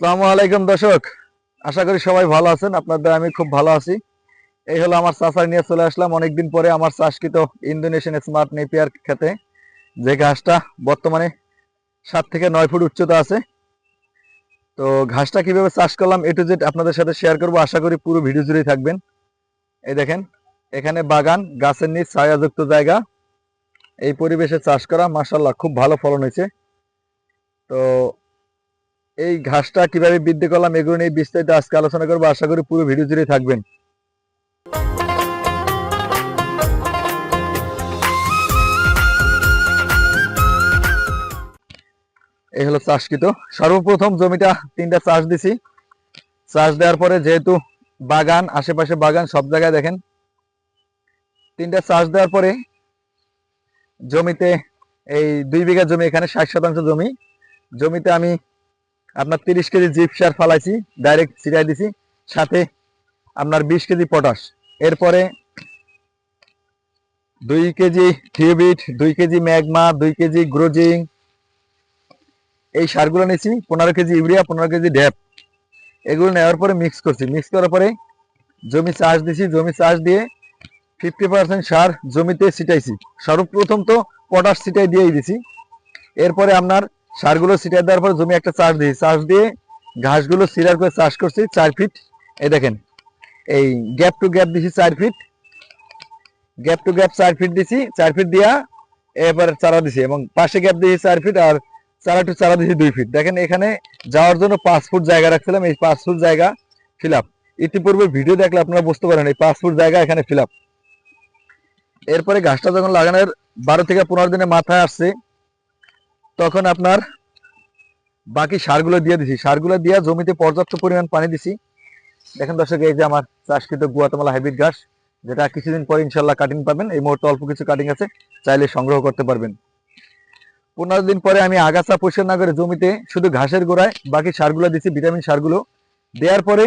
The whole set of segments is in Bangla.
আসসালামু আলাইকুম দর্শক। আশা করি সবাই ভালো আছেন। আপনাদের আমি খুব ভালো আছি। এই হলো আমার চাষার নিয়ে চলে আসলাম। অনেকদিন পরে আমার চাষকৃত ইন্দোনেশিয়ান স্মার্ট নেপিয়ার খেতে। যে ঘাসটা বর্তমানে সাত থেকে নয় ফুট উচ্চতা আছে। তো ঘাসটা কীভাবে চাষ করলাম, এ টু জেড আপনাদের সাথে শেয়ার করব। আশা করি পুরো ভিডিও জুড়েই থাকবেন। এই দেখেন, এখানে বাগান, গাছের নিচ, ছায়াযুক্ত জায়গা। এই পরিবেশে চাষ করা মাসাল্লাহ খুব ভালো ফলন হয়েছে। তো এই ঘাসটা কীভাবে বৃদ্ধি করলাম এগুলো নিয়ে বিস্তারিত আজকে আলোচনা করব। আশা করি পুরো ভিডিও জুড়ে থাকবেন। এই হলো চাষকৃত সর্বপ্রথম জমিটা তিনটা চাষ দিছি। চাষ দেওয়ার পরে যেহেতু বাগান, আশেপাশে বাগান সব জায়গায় দেখেন। তিনটা চাষ দেওয়ার পরে জমিতে এই দুই বিঘা জমি, এখানে ষাট শতাংশ জমি। জমিতে আমি আপনার তিরিশ কেজি জিপ সার ফালাইছি ডাইরেক্ট ছিটাই দিছি, সাথে আপনার বিশ কেজি পটাশ। এরপরে দুই কেজি থিওবিট দুই কেজি ম্যাগমা, দুই কেজি গ্রোজিং, এই সারগুলো নিয়েছি পনেরো কেজি ইউরিয়া, পনেরো কেজি ড্যাপ। এগুলো নেওয়ার পরে মিক্স করছি। মিক্স করার পরে জমি চাষ দিছি, জমি চাষ দিয়ে ফিফটি পার্সেন্ট সার জমিতে ছিটাইছি। সর্বপ্রথম তো পটাশ ছিটাই দিয়েই দিছি। এরপরে আপনার সারগুলো ছিটাই দেওয়ার পর জমি একটা চাষ দিয়েছি চাষ দিয়ে ঘাসগুলো সিলার করে চাষ করছি চার ফিট এই দেখেন, এই গ্যাপ টু গ্যাপ দিছি চার ফিট গ্যাপ টু গ্যাপ চার ফিট দিছি, চার ফিট দিয়া এবার চারা দিছি এবং পাশে গ্যাপ দিয়েছি চার ফিট আর চারা টু চারা দিছি দুই ফিট দেখেন, এখানে যাওয়ার জন্য পাঁচ ফুট জায়গা রাখছিলাম, এই পাঁচ ফুট জায়গা ফিল আপ ইতিপূর্বে ভিডিও দেখলে আপনারা বুঝতে পারেন, এই পাঁচ ফুট জায়গা এখানে ফিল আপ এরপরে ঘাসটা যখন লাগানোর বারো থেকে পনেরো দিনের মাথায় আসছে তখন আপনার বাকি সারগুলো দিয়ে দিছি। সারগুলো দিয়ে জমিতে পর্যাপ্ত পরিমাণ পানি দিছি। দেখেন দর্শক, এই যে আমার চাষকৃত গুয়াতমালা হাইব্রিড ঘাস, যেটা কিছুদিন পরে ইনশাল্লাহ কাটিং পাবেন। এই মুহূর্তে অল্প কিছু কাটিং আছে, চাইলে সংগ্রহ করতে পারবেন। পনেরো দিন পরে আমি আগাছা পরিষ্কার না করে জমিতে শুধু ঘাসের গোড়ায় বাকি সারগুলো দিছি ভিটামিন সারগুলো। দেওয়ার পরে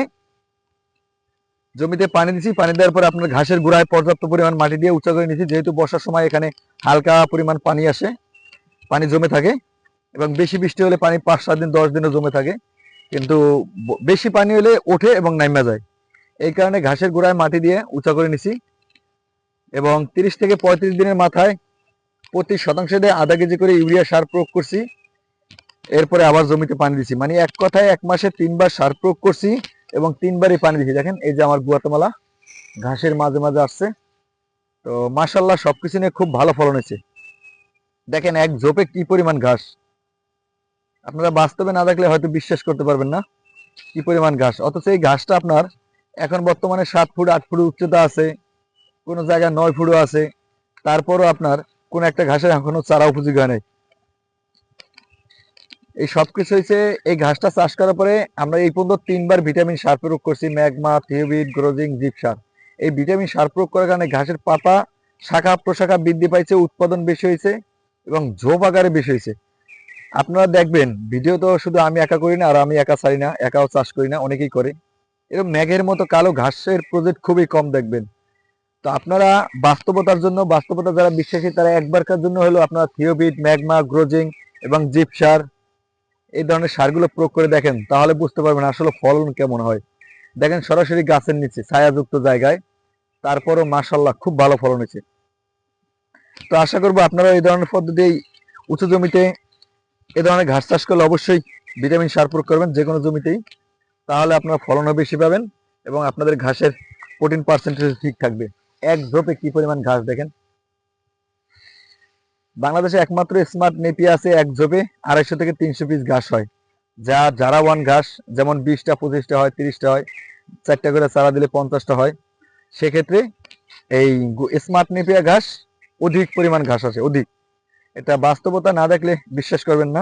জমিতে পানি দিছি। পানি দেওয়ার পরে আপনার ঘাসের গোড়ায় পর্যাপ্ত পরিমাণ মাটি দিয়ে উঁচা করে নিছি। যেহেতু বর্ষার সময় এখানে হালকা পরিমাণ পানি আসে পানি জমে থাকে এবং বেশি বৃষ্টি হলে পানি পাঁচ, সাত দিন, দশ দিনও জমে থাকে। কিন্তু বেশি পানি হলে ওঠে এবং নাইমা যায়। এই কারণে ঘাসের গোড়ায় মাটি দিয়ে উঁচা করে নিছি এবং তিরিশ থেকে পঁয়ত্রিশ দিনের মাথায় প্রতি শতাংশে দিয়ে আধা কেজি করে ইউরিয়া সার প্রয়োগ করছি। এরপরে আবার জমিতে পানি দিছি। মানে এক কথায় এক মাসে তিনবার সার প্রয়োগ করছি এবং তিনবারই পানি দিছি। দেখেন, এই যে আমার গুয়াতমালা, ঘাসের মাঝে মাঝে আসছে। তো মাসাল্লাহ সবকিছু নিয়ে খুব ভালো ফলন হয়েছে। দেখেন এক ঝোপে কি পরিমাণ ঘাস? আপনারা বাস্তবে না দেখলে হয়তো বিশ্বাস করতে পারবেন না কি পরিমাণ ঘাস। অথচ এই ঘাসটা আপনার এখন বর্তমানে সাত ফুট, আট ফুট উচ্চতা আছে, কোনো জায়গায় নয় ফুটও আছে। তারপরও আপনার কোন একটা ঘাসের এখনও চারা উপযোগী হয় নাই। এই সবকিছু হয়েছে এই ঘাসটা চাষ করার পরে আমরা এই পর্যন্ত তিনবার ভিটামিন সার প্রয়োগ করছি, ম্যাগমা, থিওবিট, গ্রোজিং জিপ সার। এই ভিটামিন সার প্রয়োগ করার কারণে ঘাসের পাতা শাখা প্রশাখা বৃদ্ধি পাইছে, উৎপাদন বেশি হয়েছে এবং ঝোপ আকারে বেশি হয়েছে। আপনারা দেখবেন, ভিডিও তো শুধু আমি একা করি না, আর আমি একা ছাড়ি না, একাও চাষ করি না, অনেকেই করে। এরকম ম্যাগের মতো কালো ঘাসের প্রজেক্ট খুবই কম দেখবেন। তো আপনারা বাস্তবতার জন্য, বাস্তবতা যারা বিশ্বাসী, তারা একবারকার জন্য হলো আপনারা থিওবিট ম্যাগমা, গ্রোজিং এবং জিপ সার এই ধরনের সারগুলো প্রয়োগ করে দেখেন, তাহলে বুঝতে পারবেন আসলে ফলন কেমন হয়। দেখেন সরাসরি গাছের নিচে, ছায়াযুক্ত জায়গায়, তারপরও মাসাল্লাহ খুব ভালো ফলন হয়েছে। তো আশা করব আপনারা এই ধরনের পদ্ধতি উঁচু জমিতে এ ধরনের ঘাস চাষ করলে অবশ্যই ভিটামিন সার প্রয়োগ করবেন যে কোনো জমিতেই। তাহলে আপনারা ফলনও বেশি পাবেন এবং আপনাদের ঘাসের প্রোটিন পার্সেন্টেজ ঠিক থাকবে। এক ঝোপে কি পরিমাণ ঘাস দেখেন? বাংলাদেশে একমাত্র স্মার্ট নেপি আছে, এক ঝোপে আড়াইশো থেকে তিনশো পিস ঘাস হয়। যা যারা ওয়ান ঘাস, যেমন বিশটা, পঁচিশটা হয়, তিরিশটা হয়, চারটা করে চারা দিলে পঞ্চাশটা হয়। সেক্ষেত্রে এই স্মার্ট নেপিয়া ঘাস অধিক পরিমাণ ঘাস আছে, অধিক। এটা বাস্তবতা না দেখলে বিশ্বাস করবেন না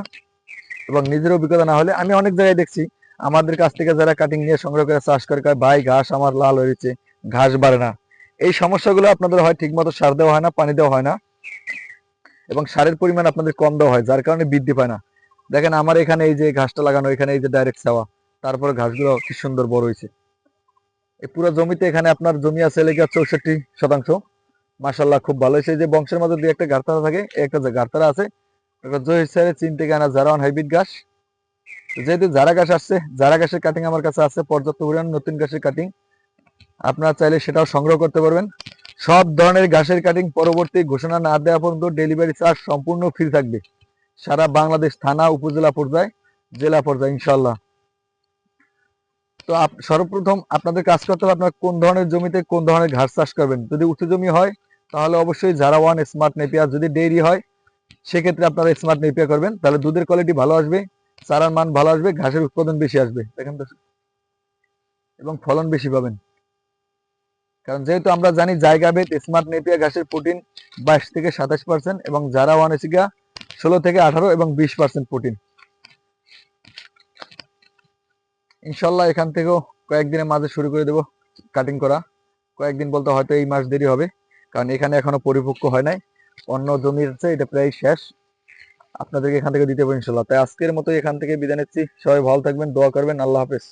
এবং নিজের অভিজ্ঞতা না হলে আমি অনেক জায়গায় দেখছি, আমাদের কাছ থেকে যারা কাটিং নিয়ে সংগ্রহ করে চাষ করে ভাই, ঘাস আমার লাল হয়েছে ঘাস বাড়ে না। এই সমস্যাগুলো আপনাদের হয় ঠিকমতো সার দেওয়া হয় না, পানি দেওয়া হয় না এবং সারের পরিমাণ আপনাদের কম দেওয়া হয়, যার কারণে বৃদ্ধি পায় না। দেখেন আমার এখানে এই যে ঘাসটা লাগানো, এখানে এই যে ডাইরেক্ট ছাওয়া, তারপরে ঘাসগুলো কি সুন্দর বড় হয়েছে। এই পুরো জমিতে এখানে আপনার জমি আছে লেগে চৌষট্টি শতাংশ। মাসাল্লাহ খুব ভালো। এই যে বংশের মধ্যে দুই একটা গারতারা থাকে একটা যে গারতারা আছে চীন থেকে আনা জারাওয়ান হাইব্রিড তো যেহেতু জারা ঘাস আসছে, জারা গাছের কাটিং আমার কাছে আছে, পর্যাপ্ত পরিমাণ নতুন ঘাসের কাটিং আপনারা চাইলে সেটাও সংগ্রহ করতে পারবেন। সব ধরনের ঘাসের কাটিং পরবর্তী ঘোষণা না দেওয়া পর্যন্ত ডেলিভারি চার্জ সম্পূর্ণ ফ্রি থাকবে। সারা বাংলাদেশ থানা, উপজেলা পর্যায়ে, জেলা পর্যায়ে ইনশাল্লাহ তো সর্বপ্রথম আপনাদের কাজ করতে হবে আপনার কোন ধরনের জমিতে কোন ধরনের ঘাস চাষ করবেন। যদি উঁচু জমি হয় তাহলে অবশ্যই জারা ওয়ান স্মার্ট নেপিয়ার যদি ডেইরি হয়, সেক্ষেত্রে আপনারা স্মার্ট নেপিয়া করবেন। তাহলে দুধের কোয়ালিটি ভালো আসবে, চারার মান ভালো আসবে, ঘাসের উৎপাদন বেশি আসবে। দেখেন তো, এবং ফলন বেশি পাবেন। কারণ যেহেতু আমরা জানি জায়গা ভেদ স্মার্ট নেপিয়া ঘাসের প্রোটিন বাইশ থেকে সাতাশ পার্সেন্ট এবং যারা ওয়ান এসিকা ষোলো থেকে আঠারো এবং বিশ পার্সেন্ট প্রোটিন ইনশাল্লাহ এখান থেকেও কয়েকদিনের মাঝে শুরু করে দেবো কাটিং করা। কয়েকদিন বলতে হয়তো এই মাস দেরি হবে। কারণ এখানে এখনও পরিপক্ক হয় নাই। অন্য জমির এটা প্রায় শেষ। আপনাদেরকে এখান থেকে দিতে পারব ইনশাল্লাহ। তাই আজকের মতো এখান থেকে বিদায় নিচ্ছি। সবাই ভালো থাকবেন, দোয়া করবেন। আল্লাহ হাফেজ।